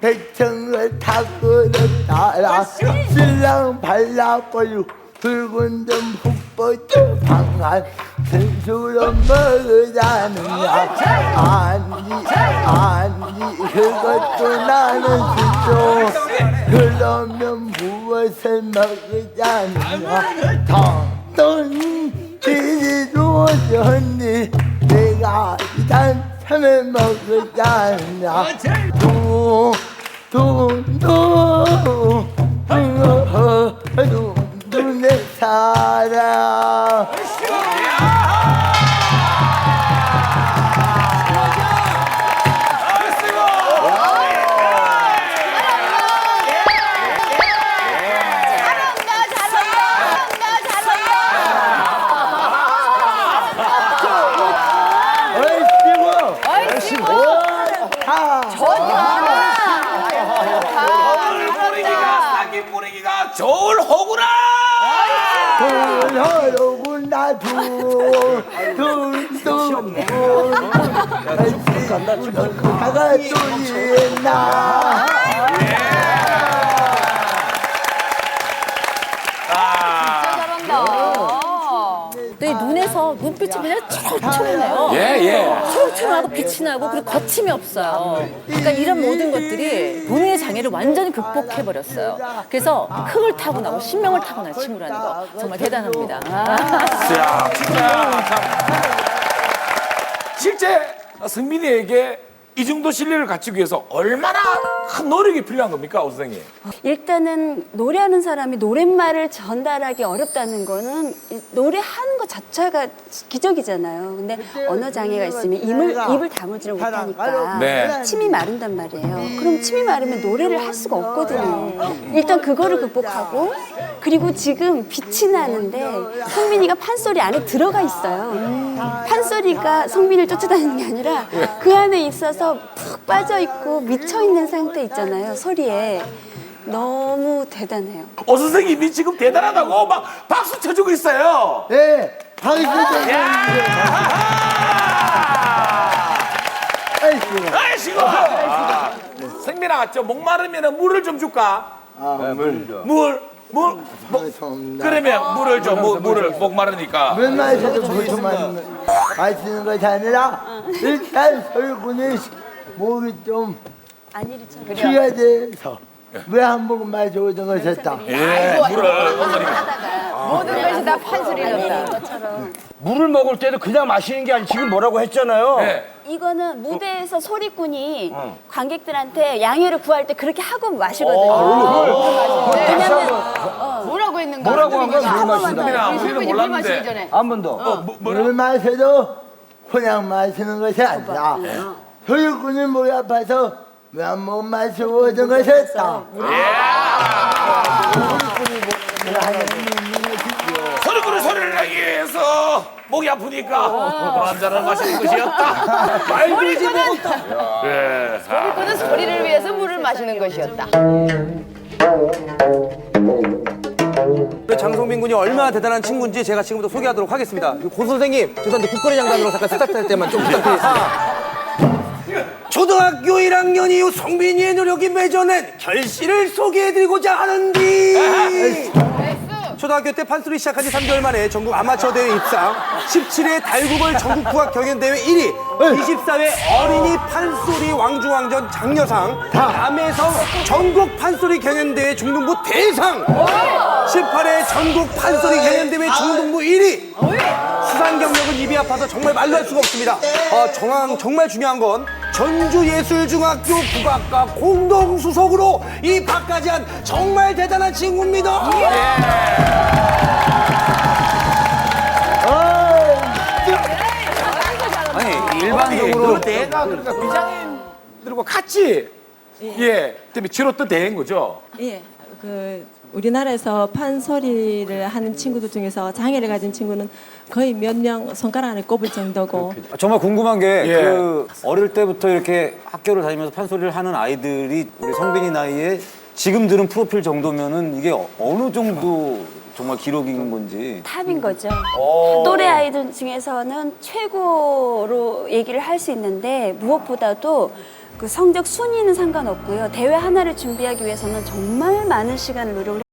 백청을 타고 따라 신랑 발라버리고 붉은 점 훅뻗어 방한 생수로 먹으자느냐. 아니 아니 그것도 나는 싫죠 그러면 무엇을 먹으자느냐. 당돈 지지도 언니. 내가 일단 참을 먹으자느냐 do do do do do 돌아오구나 둥둥둥 다가 또 있나 눈빛이 그냥 초롱초롱해요. 예 예. 초롱초롱하고 빛이 나고 그리고 거침이 없어요. 그러니까 이런 모든 것들이 본인의 장애를 완전히 극복해 버렸어요. 그래서 흥을 타고나고 신명을 타고난 친구라는 거 정말 대단합니다. 야 진짜 참. 실제 승민이에게 이 정도 실력을 갖추기 위해서 얼마나 큰 노력이 필요한 겁니까, 오 선생님? 일단은 노래하는 사람이 노랫말을 전달하기 어렵다는 거는 이 노래하는 것 자체가 기적이잖아요. 근데 언어 장애가 있으면 입을 입을 다물지를 못하니까 네. 침이 마른단 말이에요. 그럼 침이 마르면 노래를 할 수가 없거든요. 일단 그거를 극복하고 그리고 지금 빛이 나는데 성민이가 판소리 안에 들어가 있어요. 판소리가 성민이를 쫓아다니는 게 아니라 그 안에 있어서 푹 빠져 있고 미쳐 있는 상태 있잖아요. 소리에 너무 대단해요. 오 선생님이 지금 대단하다고 막 박수 쳐주고 있어요. 네 방식적인 얼씨구 아이씨고. 아, 승민아, 저 목마르면 물을 좀 줄까? 물. 물. 물. 뭐, 감사합니다. 그러면 물을 줘. 물, 물을 목 마르니까. 물 마셔도 보통만 마시는 것이 아니라 일단 설군이 목이 좀 안일이처럼. 쉬어야 돼서 물 한 모금 마셔오던 것이었다. 예, 물을 어머니. 모든 것이 다 판소리 났다. 물을 먹을 때도 그냥 마시는 게 아니고 지금 뭐라고 했잖아요. 네. 이거는 무대에서 소리꾼이 관객들한테 양해를 구할 때 그렇게 하고 마시거든요. 왜냐면 뭐라고 했는가? 뭐라고 한 거야? 물 마신다. 더. 우리 우리 우리는 물 마시기 몰랐는데. 전에. 한 번 더. 어, 뭐, 뭐라? 물 마셔도 그냥 마시는 것이 아니라 설군이 목이 아파서 물한 모금 마셔오던 것이었다. 소 목이 아프니까 한 잔을 마시는 것이었다. 말들지 못했다. 예. 아, 그는 소리를 위해서 물을 마시는 것이었다. 장성민 군이 얼마나 대단한 친구인지 제가 지금부터 소개하도록 하겠습니다. 고 선생님, 죄송한데 국거리 장단으로 잠깐 스타트 할 때만 좀 부탁드리겠습니다. 초등학교 1학년 이후 성민이의 노력이 맺어낸 결실을 소개해드리고자 하는디 초등학교 때 판소리 시작한 지 3개월 만에 전국 아마추어 대회 입상 17회 달구벌 전국 국악 경연대회 1위 24회 어린이 판소리 왕중왕전 장려상 남해성 전국 판소리 경연대회 중등부 대상 18회 전국 판소리 경연대회 중등부 1위. 수상 경력은 입이 아파서 정말 말로 할 수가 없습니다. 어, 정황, 정말 중요한 건 전주예술중학교 국악과 공동수석으로 입학까지 한 정말 대단한 친구입니다. 아니 일반적으로 내가 그러니까 비장애인들과 같이 예. 때문에 치렀던 대회인 거죠. 예, 그 우리나라에서 판소리를 하는 친구들 중에서 장애를 가진 친구는 거의 몇 명 손가락 안에 꼽을 정도고 정말 궁금한 게 예. 그 어릴 때부터 이렇게 학교를 다니면서 판소리를 하는 아이들이 우리 성빈이 나이에 지금 들은 프로필 정도면은 이게 어- 어느 정도 정말 기록인 건지. 탑인 거죠. 또래 아이들 중에서는 최고로 얘기를 할 수 있는데 무엇보다도 그 성적 순위는 상관없고요. 대회 하나를 준비하기 위해서는 정말 많은 시간을 노력을